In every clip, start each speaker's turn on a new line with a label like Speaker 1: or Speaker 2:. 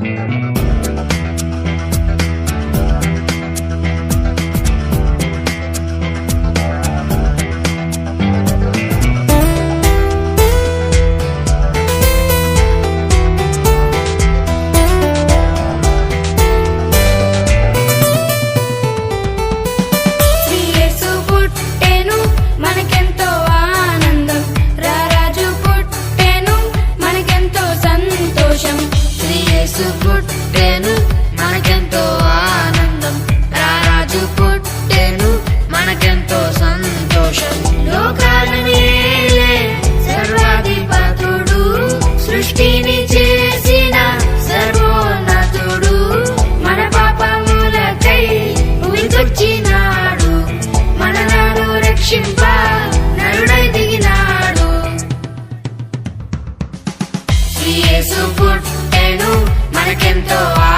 Speaker 1: Thank you. యేసు పుట్టెను మనకెంతో
Speaker 2: ఆ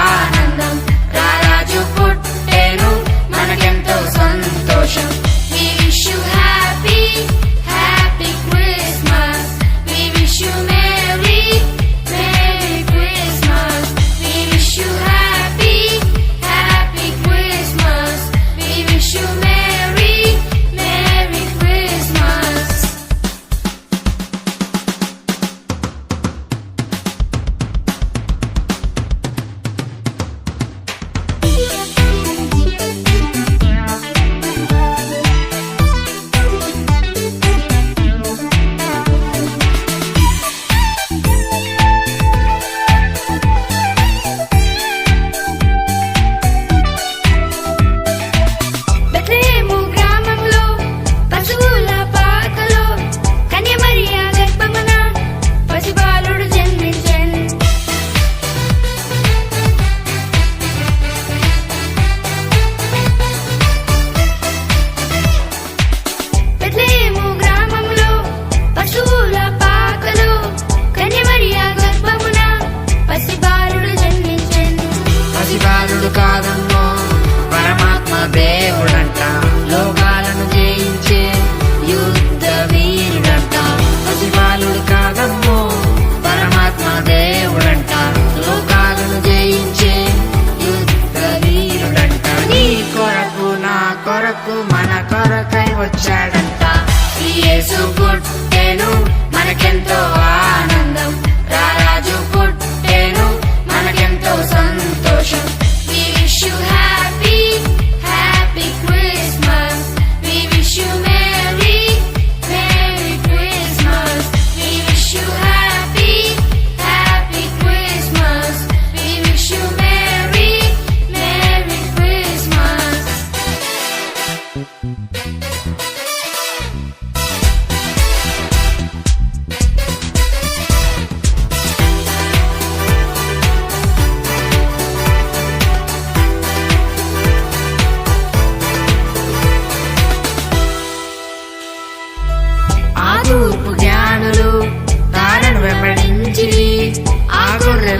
Speaker 2: కాదమ్మో పరమాత్మ దేవుడంట. లోకాలను జయించే యుద్ధ వీరుడంట. శివాలుడు కాదమ్మో పరమాత్మ దేవుడంట. లోకాలను జయించే యుద్ధ వీరుడంట. నీ కొరకు నా కొరకు మన కొరకై వచ్చాడంట.
Speaker 1: యేసు పుట్టెను మనకెంతో ఆనందం.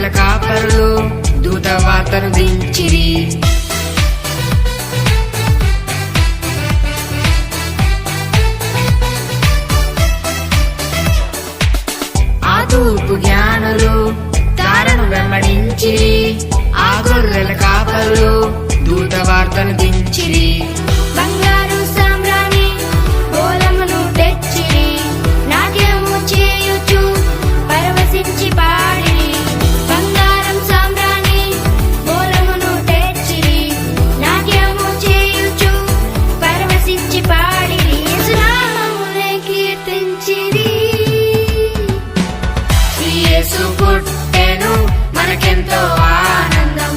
Speaker 2: కాపుల కాపరులు దూత వార్తను దించిరి. ఆ తూర్పు జ్ఞానులు తారను వెంబడించిరి ఆ గొర్రెల కాపరులు దూత వార్తను యేసు పుట్టెను మనకెంతో ఆనందం.